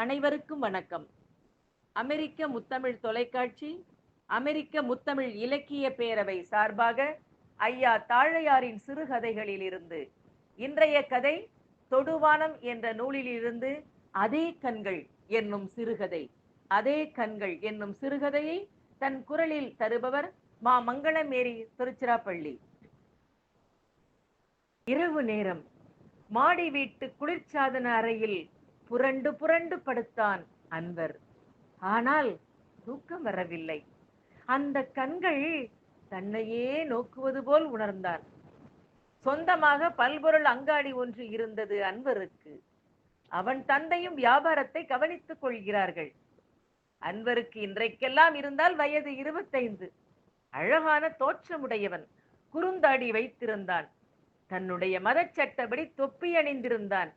அனைவருக்கும் வணக்கம். அமெரிக்க முத்தமிழ் தொலைக்காட்சி அமெரிக்க முத்தமிழ் இலக்கிய பேரவை சார்பாக ஐயா தாழையாரின் சிறுகதைகளில் இருந்து இன்றைய கதை தொடுவானம் என்ற நூலிலிருந்து அதே கண்கள் என்னும் சிறுகதை அதே கண்கள் என்னும் சிறுகதையை தன் குரலில் தருபவர் மா மங்களமேரி திருச்சிராப்பள்ளி. இரவு நேரம். மாடி வீட்டு குளிர்சாதன அறையில் புரண்டு புரண்டு படுத்தான் அன்பர். ஆனால் தூக்கம் வரவில்லை. அந்த கண்கள் தன்னையே நோக்குவது போல் உணர்ந்தான். சொந்தமாக பல்பொருள் அங்காடி ஒன்று இருந்தது அன்பருக்கு. அவன் தந்தையும் வியாபாரத்தை கவனித்துக் கொள்கிறார்கள். அன்பருக்கு இன்றைக்கெல்லாம் இருந்தால் வயது இருபத்தைந்து. அழகான தோற்றமுடையவன் குறுந்தாடி வைத்திருந்தான். தன்னுடைய மதச்சட்டப்படி தொப்பி அணிந்திருந்தான்.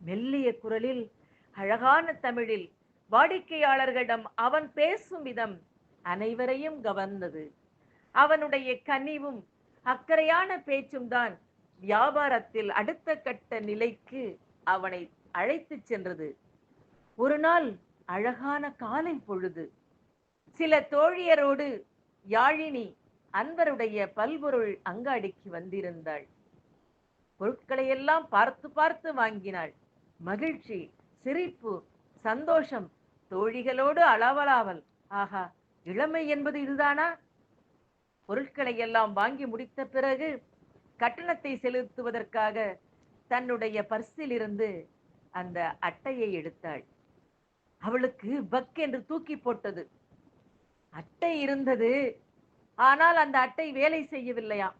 மெல்லிய குரலில் அழகான தமிழில் வாடிக்கையாளர்களிடம் அவன் பேசும் விதம் அனைவரையும் கவர்ந்தது. அவனுடைய கனிவும் அக்கறையான பேச்சும் தான் வியாபாரத்தில் அடுத்த கட்ட நிலைக்கு அவனை அழைத்துச் சென்றது. ஒரு நாள் அழகான காலை பொழுது சில தோழியரோடு யாழினி அன்பருடைய பல்பொருள் அங்காடிக்கு வந்திருந்தாள். பொருட்களையெல்லாம் பார்த்து பார்த்து வாங்கினாள். மகிழ்ச்சி சிரிப்பு சந்தோஷம் தோழிகளோடு அளவலாவல். ஆகா இளமை என்பது இதுதானா? பொருட்களை எல்லாம் வாங்கி முடித்த பிறகு கட்டணத்தை செலுத்துவதற்காக தன்னுடைய பர்சிலிருந்து அந்த அட்டையை எடுத்தாள். அவளுக்கு பக் என்று தூக்கி போட்டது. அட்டை இருந்தது. ஆனால் அந்த அட்டை வேலை செய்யவில்லையாம்.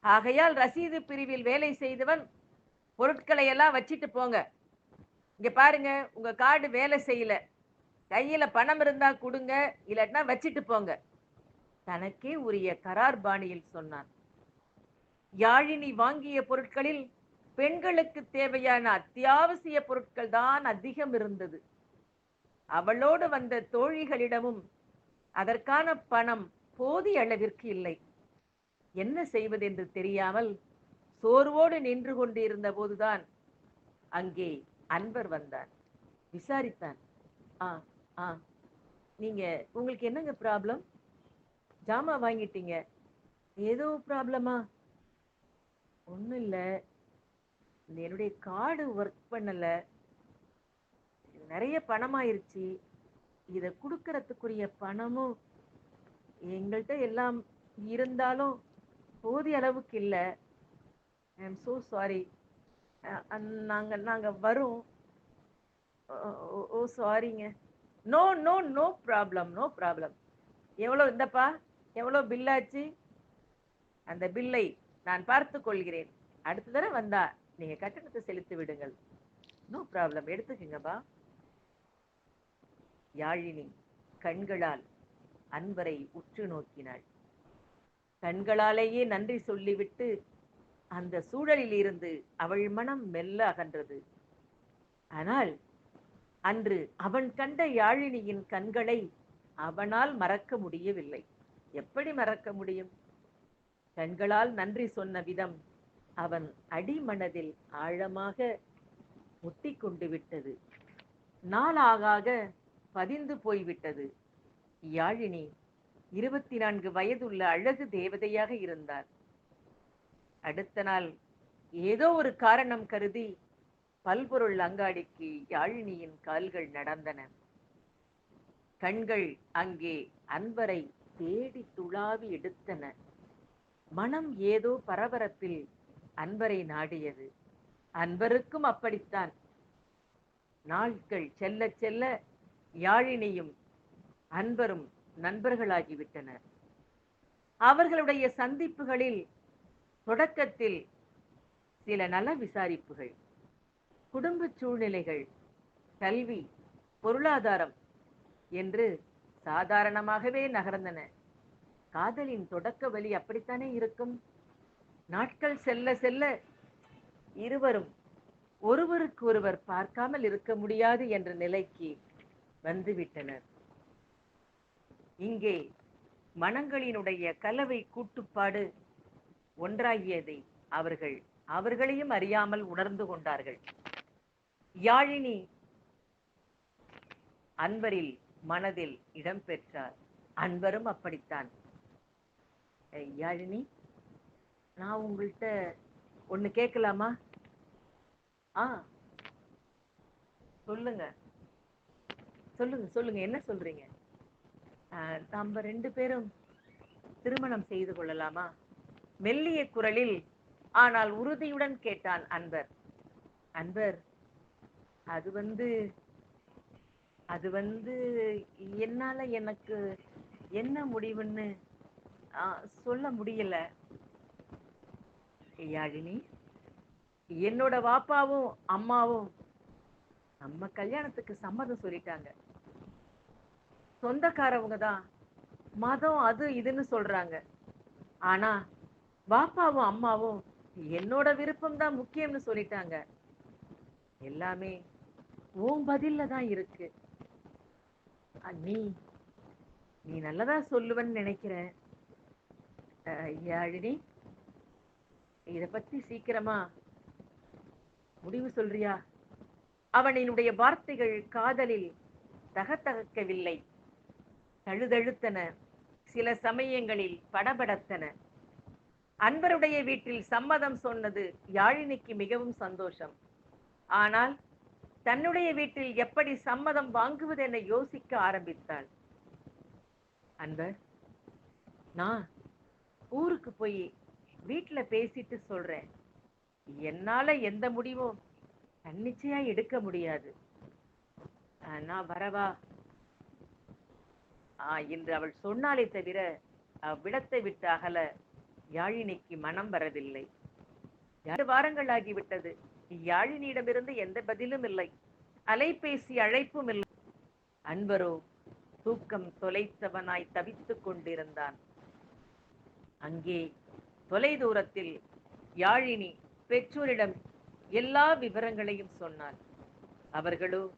ஆகையால் ரசீது பிரிவில் வேலை செய்தவன் பொருட்களை எல்லாம் வச்சுட்டு போங்க. இங்க பாருங்க உங்க கார்டு வேலை செய்யல. கையில பணம் இருந்தா கொடுங்க இல்லாட்டினா வச்சிட்டு போங்க. தனக்கே உரிய கரார் பாணியில் சொன்னான். யாழினி வாங்கிய பொருட்களில் பெண்களுக்கு தேவையான அத்தியாவசிய பொருட்கள் தான் அதிகம் இருந்தது. அவளோடு வந்த தோழிகளிடமும் அதற்கான பணம் போதிய அளவிற்கு இல்லை. என்ன செய்வதென்று தெரியாமல் சோர்வோடு நின்று கொண்டிருந்த போதுதான் அங்கே அன்பர் வந்தான். விசாரித்தான். ஆ ஆ நீங்க உங்களுக்கு என்னங்க ப்ராப்ளம் ஜாமா வாங்கிட்டீங்க. ஏதோ ப்ராப்ளமா ஒன்றும் இல்லை. என்னுடைய கார்டு ஒர்க் பண்ணலை. நிறைய பணமாயிருச்சு. இதை கொடுக்கறதுக்குரிய பணமும் எங்கள்கிட்ட எல்லாம் இருந்தாலும் போதிய அளவுக்கு இல்லை. I am so sorry uh, நாங்கள் நாங்கள் வரோம். ஓ- ஓ சாரிங்க no no no problem no problem எவ்வளோ இந்தப்பா எவ்வளோ பில்லாச்சு அந்த பில்லை நான் பார்த்து கொள்கிறேன். அடுத்த தடவை வந்தா நீங்கள் கட்டணத்தை செலுத்தி விடுங்கள். No problem எடுத்துக்கங்கப்பா. யாழினி கண்களால் அன்பரை உற்று நோக்கினாள். கண்களாலேயே நன்றி சொல்லிவிட்டு அந்த சூழலில் இருந்து அவள் மனம் மெல்ல அகன்றது. ஆனால் அன்று அவன் கண்ட யாழினியின் கண்களை அவனால் மறக்க முடியவில்லை. எப்படி மறக்க முடியும்? கண்களால் நன்றி சொன்ன விதம் அவன் அடிமனதில் ஆழமாக முட்டிக்கொண்டு விட்டது. நாளாக பதிந்து போய்விட்டது. யாழினி இருபத்தி நான்கு வயதுள்ள அழகு தேவதையாக இருந்தார். அடுத்த நாள் ஏதோ ஒரு காரணம் கருதி பல்பொருள் அங்காடிக்கு யாழினியின் கால்கள் நடந்தன. கண்கள் அங்கே அன்பரை தேடி துளாவி எடுத்தன. மனம் ஏதோ பரபரப்பில் அன்பரை நாடியது. அன்பருக்கும் அப்படித்தான். நாட்கள் செல்ல செல்ல யாழினியும் அன்பரும் நண்பர்களாகிவிட்டனர். அவர்களுடைய சந்திப்புகளில் தொடக்கத்தில் சில நல விசாரிப்புகள் குடும்ப சூழ்நிலைகள் கல்வி பொருளாதாரம் என்று சாதாரணமாகவே நகர்ந்தன. காதலின் தொடக்க வழி அப்படித்தானே இருக்கும்? நாட்கள் செல்ல செல்ல இருவரும் ஒருவருக்கு ஒருவர் பார்க்காமல் இருக்க முடியாது என்ற நிலைக்கு வந்துவிட்டனர். இங்கே மனங்களினுடைய கலவை கூட்டுப்பாடு ஒன்றாகியதை அவர்கள் அவர்களையும் அறியாமல் உணர்ந்து கொண்டார்கள். யாழினி அன்பரில் மனதில் இடம் பெற்றார். அன்பரும் அப்படித்தான். யாழினி நான் உங்கள்கிட்ட ஒண்ணு கேட்கலாமா? ஆ சொல்லுங்க. சொல்லுங்க சொல்லுங்க. என்ன சொல்றீங்க? நம்ம ரெண்டு பேரும் திருமணம் செய்து கொள்ளலாமா? மெல்லிய குரலில் ஆனால் உறுதியுடன் கேட்டான் அன்பர். அன்பர் அது வந்து அது வந்து என்னால எனக்கு என்ன முடிவுன்னு சொல்ல முடியல. யாழினி என்னோட வாப்பாவும் அம்மாவும் நம்ம கல்யாணத்துக்கு சம்மதம் சொல்லிட்டாங்க. சொந்தக்காரவங்க தான் மதம் அது இதுன்னு சொல்றாங்க. ஆனா பாப்பாவும் அம்மாவும் என்னோட விருப்பம் தான் முக்கியம்னு சொல்லிட்டாங்க. எல்லாமே உன் பதில்ல தான் இருக்கு. நீ நீ நல்லதா சொல்லுவன்னு நினைக்கிறேன். அஹ், யாழினி இத பத்தி சீக்கிரமா முடிவு சொல்றியா? அவனினுடைய வார்த்தைகள் காதலில் தகத்தகக்கவில்லை. தழுதழுத்தன. சில சமயங்களில் படபடத்தன. அன்பருடைய வீட்டில் சம்மதம் சொன்னது யாழினிக்கு மிகவும் சந்தோஷம். ஆனால் தன்னுடைய வீட்டில் எப்படி சம்மதம் வாங்குவது என யோசிக்க ஆரம்பித்தாள். அன்பர் நான் ஊருக்கு போய் வீட்டுல பேசிட்டு சொல்றேன். என்னால எந்த முடிவும் தன்னிச்சையா எடுக்க முடியாது. ஆஹ் நான் வரவா? ஆஹ் என்று அவள் சொன்னாலே தவிர அவ்விடத்தை விட்டு அகல யாழினிக்கு மனம் வரவில்லை. இரண்டு வாரங்கள் ஆகிவிட்டது யாழினியிடமிருந்து எந்த பதிலும் இல்லை. அலைபேசி அழைப்பும் இல்லை. அன்பரோ தூக்கம் தொலைத்தவனாய் தவித்துக் கொண்டிருந்தான். அங்கே தொலைதூரத்தில் யாழினி பெற்றோரிடம் எல்லா விவரங்களையும் சொன்னார் அவர்களோ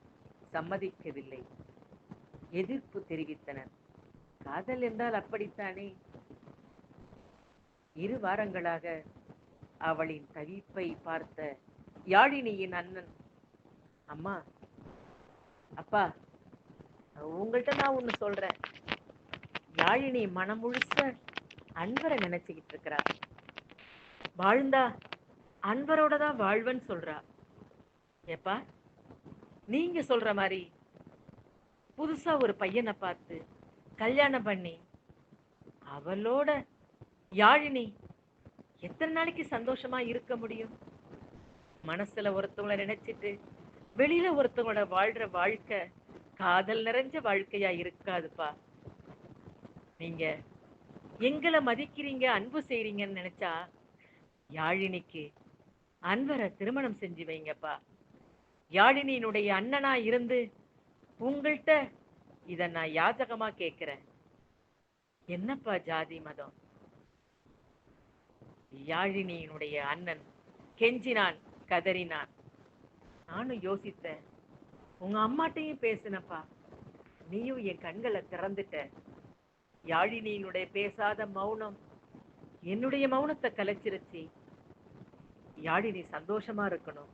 சம்மதிக்கவில்லை. எதிர்ப்பு தெரிவித்தனர். காதல் என்றால் அப்படித்தானே? இரு வாரங்களாக அவளின் தவிப்பை பார்த்த யாழினியின் அண்ணன் அம்மா அப்பா உங்கள்கிட்ட நான் ஒண்ணு சொல்றேன். யாழினி மனம் முழுச அன்பரை நினைச்சுக்கிட்டு இருக்கிறா. வாழ்ந்தா அன்பரோட தான் வாழ்வன்னு சொல்றா. ஏப்பா நீங்க சொல்ற மாதிரி புதுசா ஒரு பையனை பார்த்து கல்யாணம் பண்ணி அவளோட யாழினி எத்தனை நாளைக்கு சந்தோஷமா இருக்க முடியும்? மனசுல ஒருத்தவங்கள நினைச்சிட்டு வெளியில ஒருத்தவங்களோட வாழ்ற வாழ்க்கை காதல் நிறைஞ்ச வாழ்க்கையா இருக்காதுப்பா. நீங்க எங்களை மதிக்கிறீங்க அன்பு செய்றீங்கன்னு நினைச்சா யாழினிக்கு அன்பரை திருமணம் செஞ்சு வைங்கப்பா. யாழினியினுடைய அண்ணனா இருந்து உங்கள்கிட்ட இதை நான் யாஜகமா கேட்கிறேன் என்னப்பா ஜாதி மதம்? யாழினியினுடைய அண்ணன் கெஞ்சினான் கதறினான். நானும் யோசித்தேன் உங்க அம்மாட்டையும் பேசினப்பா. நீயும் என் கண்களை திறந்துட்ட. யாழினியினுடைய பேசாத மௌனம் என்னுடைய மௌனத்தை கலைச்சிருச்சு. யாழினி சந்தோஷமா இருக்கணும்.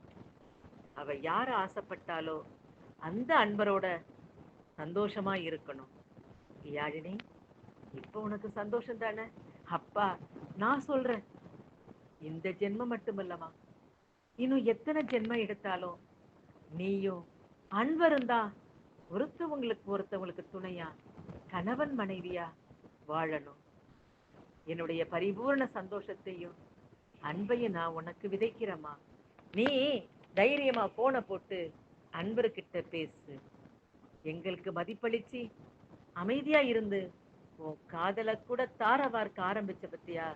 அவ யார ஆசைப்பட்டாலோ அந்த அன்பரோட சந்தோஷமா இருக்கணும். யாழினி இப்ப உனக்கு சந்தோஷம் தானே? அப்பா நான் சொல்றேன். இந்த ஜென்மம் மட்டுமல்லமா இன்னும் எத்தனை ஜென்மம் எடுத்தாலும் நீயும் அன்பரும் தான் ஒருத்தவங்களுக்கு ஒருத்தவங்களுக்கு துணையா கணவன் மனைவியா வாழணும். என்னுடைய பரிபூர்ண சந்தோஷத்தையும் அன்பையும் நான் உனக்கு விதைக்கிறேம்மா. நீ தைரியமா போனை போட்டு அன்பர்கிட்ட பேசு. எங்களுக்கு மதிப்பளிச்சு அமைதியா இருந்து உன் காதலை கூட தார வார்க்க ஆரம்பிச்ச பத்தியா?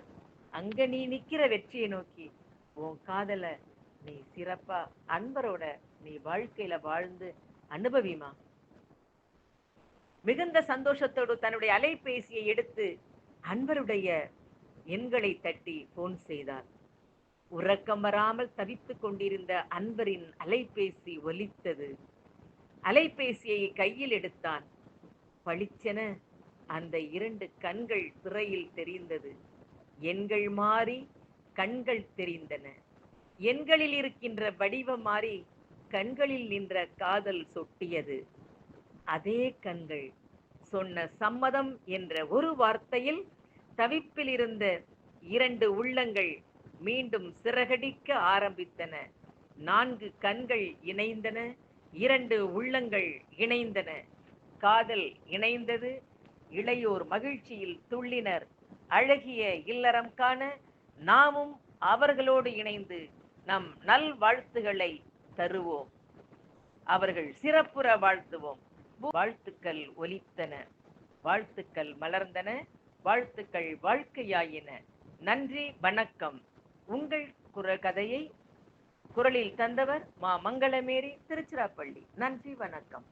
அங்க நீ நிக்கிற வெற்றியை நோக்கி உன் காதல நீ சிறப்பா அன்பரோட நீ வாழ்க்கையில வாழ்ந்து அனுபவிமா? மிகுந்த சந்தோஷத்தோடு தன்னுடைய அலைபேசியை எடுத்து அன்பருடைய எண்களை தட்டி போன் செய்தார். உறக்கம் வராமல் தவித்துக் கொண்டிருந்த அன்பரின் அலைபேசி ஒலித்தது. அலைபேசியை கையில் எடுத்தான். பளிச்சென அந்த இரண்டு கண்கள் திரையில் தெரிந்தது. எண்கள் மாறி கண்கள் தெரிந்தன. எண்களில் இருக்கின்ற வடிவம் மாறி கண்களில் நின்ற காதல் சொட்டியது. அதே கண்கள் சொன்ன சம்மதம் என்ற ஒரு வார்த்தையில் தவிப்பில் இருந்த இரண்டு உள்ளங்கள் மீண்டும் சிறகடிக்க ஆரம்பித்தன. நான்கு கண்கள் இணைந்தன இரண்டு உள்ளங்கள் இணைந்தன. காதல் இணைந்தது இளையோர் மகிழ்ச்சியில் துள்ளினர். அழகிய இல்லறம் காண நாமும் அவர்களோடு இணைந்து நம் நல் வாழ்த்துகளை தருவோம். அவர்கள் சிறப்புற வாழ்த்துவோம். வாழ்த்துக்கள் ஒலித்தன. வாழ்த்துக்கள் மலர்ந்தன. வாழ்த்துக்கள் வாழ்க்கையாயின. நன்றி வணக்கம். உங்கள் குரல் கதையை குரலில் தந்தவர் மா மங்களமேரி திருச்சிராப்பள்ளி. நன்றி வணக்கம்.